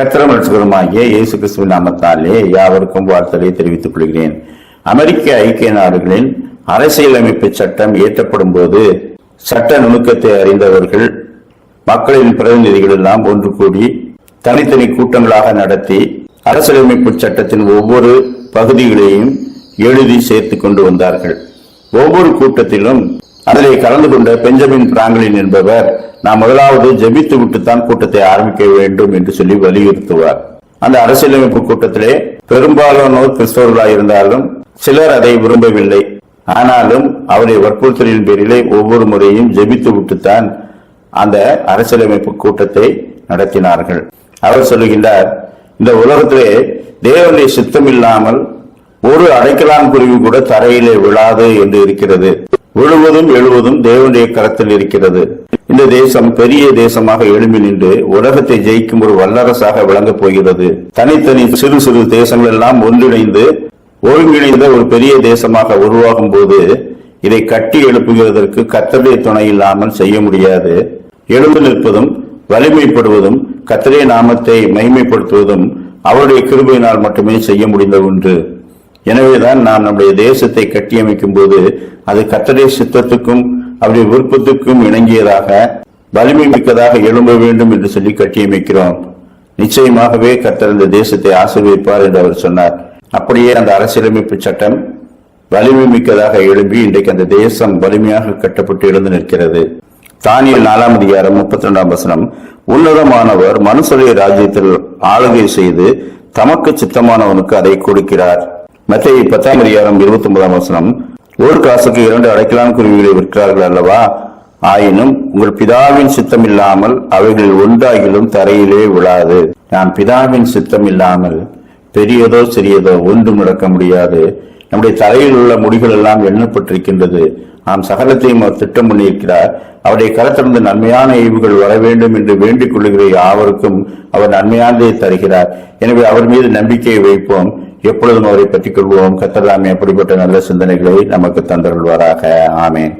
கத்திரம் ரட்சகருமாகிய இயேசு கிறிஸ்துவ நாமத்தாலே யாவருக்கும் வாழ்த்தலை தெரிவித்துக் கொள்கிறேன். அமெரிக்க ஐக்கிய நாடுகளின் அரசியலமைப்பு சட்டம் இயற்றப்படும் போது சட்ட நுணுக்கத்தை அறிந்தவர்கள் மக்களின் பிரதிநிதிகள் எல்லாம் ஒன்று கூடி தனித்தனி கூட்டங்களாக நடத்தி அரசியலமைப்பு சட்டத்தின் ஒவ்வொரு பகுதிகளையும் எழுதி சேர்த்து கொண்டு வந்தார்கள். ஒவ்வொரு கூட்டத்திலும் அதிலே கலந்து கொண்ட பெஞ்சமின் பிராங்கலின் என்பவர் நாம் முதலாவது ஜெபித்து விட்டுத்தான் கூட்டத்தை ஆரம்பிக்க வேண்டும் என்று சொல்லி வலியுறுத்துவார். அந்த அரசியலமைப்பு கூட்டத்திலே பெரும்பாலானோர் கிறிஸ்தவர்களாக இருந்தாலும் சிலர் அதை விரும்பவில்லை. ஆனாலும் அவருடைய வற்புறுத்தலின் பேரிலே ஒவ்வொரு முறையும் ஜெபித்து விட்டுத்தான் அந்த அரசியலமைப்பு கூட்டத்தை நடத்தினார்கள். அவர் சொல்லுகின்றார் இந்த உலகத்திலே தேவனுடைய சித்தம் இல்லாமல் ஒரு அடைக்கலான் குருவி கூட தரையிலே விழாது என்று இருக்கிறது. முழுவதும் எழுவதும் தேவனுடைய கரத்தில் இருக்கிறது. இந்த தேசம் பெரிய தேசமாக எழும்பி நின்று உலகத்தை ஜெயிக்கும் ஒரு வல்லரசாக விளங்கப் போகிறது. தனித்தனி சிறு சிறு தேசங்கள் எல்லாம் ஒன்றிணைந்து ஒருங்கிணைந்த ஒரு பெரிய தேசமாக உருவாகும் போது இதை கட்டி எழுப்புகிறதற்கு கத்தருடைய துணை இல்லாமல் செய்ய முடியாது. எழுந்து நிற்பதும் வலிமைப்படுவதும் கத்தரே நாமத்தை மைமைப்படுத்துவதும் அவருடைய கிருபையினால் மட்டுமே செய்ய முடிந்த ஒன்று. எனவேதான் நாம் நம்முடைய தேசத்தை கட்டியமைக்கும் போது அது கத்தடைய சித்தத்துக்கும் அவருடைய விருப்பத்துக்கும் இணங்கியதாக வலிமை மிக்கதாக எழும்ப வேண்டும் என்று சொல்லி கட்டியமைக்கிறோம். நிச்சயமாகவே கத்தர் இந்த தேசத்தை ஆசிர்விப்பார் என்று அவர் சொன்னார். அப்படியே அந்த அரசியலமைப்பு சட்டம் வலிமை மிக்கதாக எழும்பி இன்றைக்கு அந்த தேசம் வலிமையாக கட்டப்பட்டு எழுந்து நிற்கிறது. தானியல் நாலாம் அதிகாரம் முப்பத்தி ரெண்டாம் வசனம். உன்னதமானவர் மனுஷருடைய ராஜ்யத்தில் ஆளுகை செய்து தமக்கு சித்தமானவனுக்கு அதை கொடுக்கிறார். மத்திய பத்தாம் அதிகாரம் இருபத்தி ஒன்பதாம் வசனம். ஒரு காசுக்கு இரண்டு அடைக்கலான் குருவிகளை விற்கிறார்கள் அல்லவா? ஆயினும் உங்கள் பிதாவின் சித்தம் இல்லாமல் அவைகளில் ஒன்றாகிலும் தரையிலே விழாது. நான் பிதாவின் சித்தம் இல்லாமல் பெரியதோ சிறியதோ ஒன்றும் நடக்க முடியாது. நம்முடைய தலையில் உள்ள முடிகள் எல்லாம் எண்ணப்பட்டிருக்கின்றது. நாம் சகலத்தையும் அவர் திட்டம் பண்ணியிருக்கிறார். அவருடைய கரத்திலிருந்து நன்மையான ஈவுகள் வர வேண்டும் என்று வேண்டிக் கொள்ளுகிற யாவருக்கும் அவர் நன்மையானதை தருகிறார். எனவே அவர் மீது நம்பிக்கையை வைப்போம். எப்பொழுதும் அவரை பற்றிக் கொள்வோம். கத்தலாமே அப்படிப்பட்ட நல்ல சிந்தனைகளை நமக்கு தந்தருள்வாராக. ஆமேன்.